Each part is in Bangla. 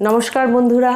নমস্কার বন্ধুরা,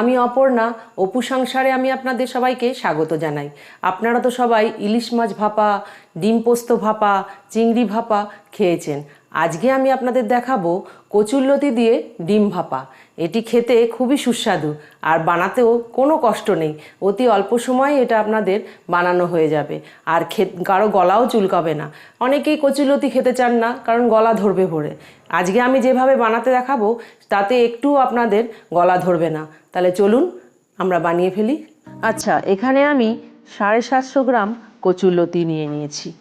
আমি অপর্ণা। অপু সংসারে আমি আপনাদের সবাইকে স্বাগত জানাই। আপনারা তো সবাই ইলিশ মাছ ভাপা, ডিম পোস্ত ভাপা, চিংড়ি ভাপা খেয়েছেন। আজকে আমি আপনাদের দেখাবো কচুরলতি দিয়ে ডিম ভাপা। এটি খেতে খুবই সুস্বাদু, আর বানাতেও কোনো কষ্ট নেই। অতি অল্প সময়ে এটা আপনাদের বানানো হয়ে যাবে। আর খে কারও গলাও চুলকাবে না। অনেকেই কচুরলতি খেতে চান না, কারণ গলা ধরবে ভরে। আজকে আমি যেভাবে বানাতে দেখাবো, তাতে একটু আপনাদের গলা ধরবে না। তাহলে চলুন, আমরা বানিয়ে ফেলি। আচ্ছা এখানে আমি সাড়ে সাতশো গ্রাম কচুরলতি নিয়ে নিয়েছি।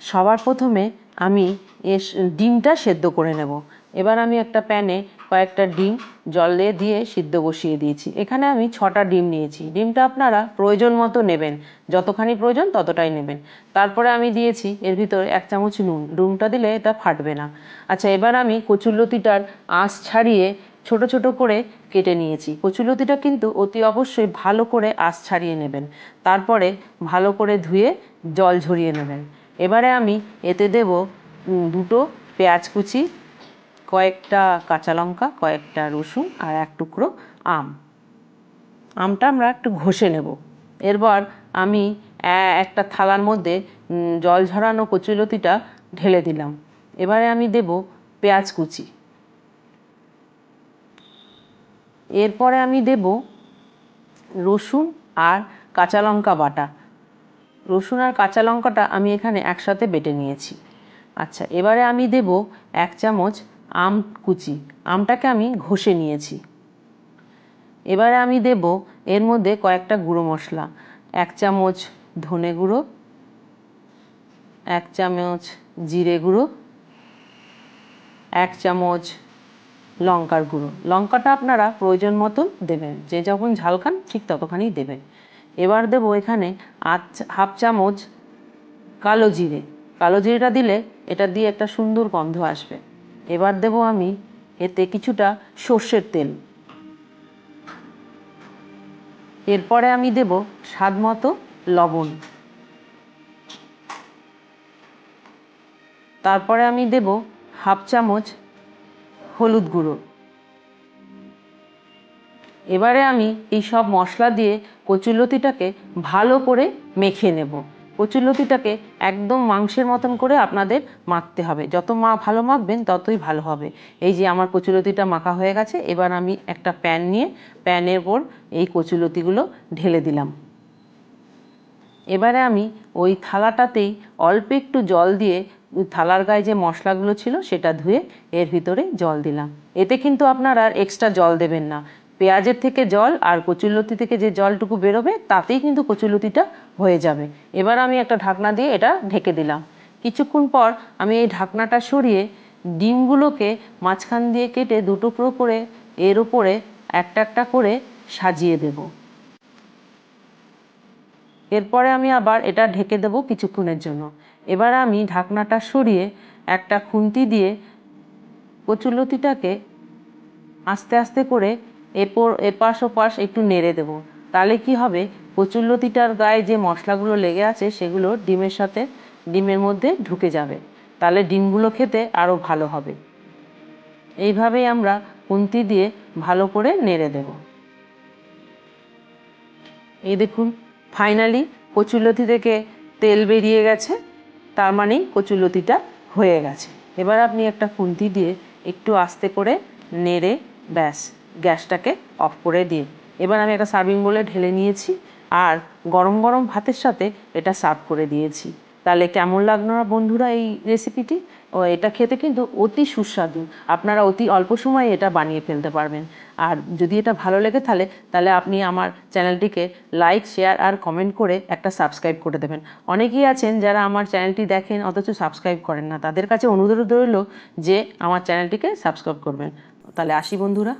সবার প্রথমে আমি এর ডিমটা সেদ্ধ করে নেব। এবার আমি একটা প্যানে কয়েকটা ডিম জলে দিয়ে সিদ্ধ বসিয়ে দিয়েছি। এখানে আমি ছটা ডিম নিয়েছি। ডিমটা আপনারা প্রয়োজন মতো নেবেন। যতখানি প্রয়োজন ততটাই নেবেন। তারপরে আমি দিয়েছি এর ভিতরে এক চামচ নুন। নুনটা দিলে এটা ফাটবে না। আচ্ছা এবার আমি কচুরলতিটার আঁশ ছাড়িয়ে ছোট ছোট করে কেটে নিয়েছি। কচুলতিটা কিন্তু অতি অবশ্যই ভালো করে আঁশ ছাড়িয়ে নেবেন। তারপরে ভালো করে ধুয়ে জল ঝরিয়ে নেবেন। এবারে আমি এতে দেব দুটো পেঁয়াজ কুচি, কয়েকটা কাঁচা লঙ্কা, কয়েকটা রসুন আর এক টুকরো আম। আমটা আমরা একটু ঘষে নেব। এরপর আমি একটা থালার মধ্যে জল ঝরানো কচুলতিটা ঢেলে দিলাম। এবারে আমি দেব পেঁয়াজ কুচি। এরপরে আমি দেব রসুন আর কাঁচা লঙ্কা বাটা। রসুন আর কাঁচা লঙ্কাটা আমি এখানে একসাথে বেটে নিয়েছি। আচ্ছা এবারে আমি দেব এক চামচ আম কুচি। আমটাকে আমি ঘষে নিয়েছি। এবারে আমি দেব এর মধ্যে কয়েকটা গুঁড়ো মশলা। এক চামচ ধনে গুঁড়ো, এক চামচ জিরে গুঁড়ো, এক চামচ লঙ্কার গুঁড়ো। লঙ্কাটা আপনারা প্রয়োজন মতন দেবেন। যে যখন ঝাল খান ঠিক ততখানি দেবেন। এবার দেবো এখানে আধ হাফ চামচ কালো জিরে। কালো জিরেটা দিলে এটা দিয়ে একটা সুন্দর গন্ধ আসবে। এবার দেবো আমি এতে কিছুটা সর্ষের তেল। এরপরে আমি দেব স্বাদ মতো লবণ। তারপরে আমি দেব হাফ চামচ হলুদ গুঁড়ো। এবারে আমি এই সব মশলা দিয়ে কচুলতিটাকে ভালো করে মেখে নেব। কচুলতিটাকে একদম মাংসের মতন করে আপনাদের মাখতে হবে। যত মা ভালো মাখবেন, ততই ভালো হবে। এই যে আমার কচুলতিটা মাখা হয়ে গেছে, এবার আমি একটা প্যান নিয়ে প্যানের ওপর এই কচুলতিগুলো ঢেলে দিলাম। এবারে আমি ওই থালাটাতেই অল্প একটু জল দিয়ে থালার গায়ে যে মশলাগুলো ছিল, সেটা ধুয়ে এর ভিতরে জল দিলাম। এতে কিন্তু আপনারা এক্সট্রা জল দেবেন না। পেঁয়াজের থেকে জল আর কচুরলতি থেকে যে জলটুকু বেরোবে, তাতেই কিন্তু কচুরলতিটা হয়ে যাবে। এবার আমি একটা ঢাকনা দিয়ে এটা ঢেকে দিলাম। কিছুক্ষণ পর আমি এই ঢাকনাটা সরিয়ে ডিমগুলোকে মাঝখান দিয়ে কেটে দুটুকরো করে এর উপরে একটা একটা করে সাজিয়ে দেবো। এরপরে আমি আবার এটা ঢেকে দেবো কিছুক্ষণের জন্য। এবার আমি ঢাকনাটা সরিয়ে একটা খুন্তি দিয়ে কচুলতিটাকে আস্তে আস্তে করে এপর এপাশ ওপাশ একটু নেড়ে দেবো। তাহলে কি হবে? কচুরলতিটার গায়ে যে মশলাগুলো লেগে আছে, সেগুলো ডিমের সাথে, ডিমের মধ্যে ঢুকে যাবে। তাহলে ডিমগুলো খেতে আরও ভালো হবে। এইভাবেই আমরা খুন্তি দিয়ে ভালো করে নেড়ে দেবো। এই দেখুন ফাইনালি কচুরলতি থেকে তেল বেরিয়ে গেছে। তার মানেই কচুলতিটা হয়ে গেছে। এবার আপনি একটা খুন্তি দিয়ে একটু আস্তে করে নেড়ে, ব্যাস। গ্যাসটাকে অফ করে দিয়ে এবার আমি একটা সার্ভিং বলে ঢেলে নিয়েছি আর গরম গরম ভাতের সাথে এটা সার্ভ করে দিয়েছি। তাহলে কেমন লাগল না বন্ধুরা এই রেসিপিটি ও, এটা খেতে কিন্তু অতি সুস্বাদু। আপনারা অতি অল্প সময়ে এটা বানিয়ে ফেলতে পারবেন। আর যদি এটা ভালো লেগে তাহলে তাহলে আপনি আমার চ্যানেলটিকে লাইক শেয়ার আর কমেন্ট করে একটা সাবস্ক্রাইব করে দেবেন। অনেকেই আছেন যারা আমার চ্যানেলটি দেখেন, অথচ সাবস্ক্রাইব করেন না। তাদের কাছে অনুরোধ রইল যে আমার চ্যানেলটিকে সাবস্ক্রাইব করবেন। তাহলে আসি বন্ধুরা।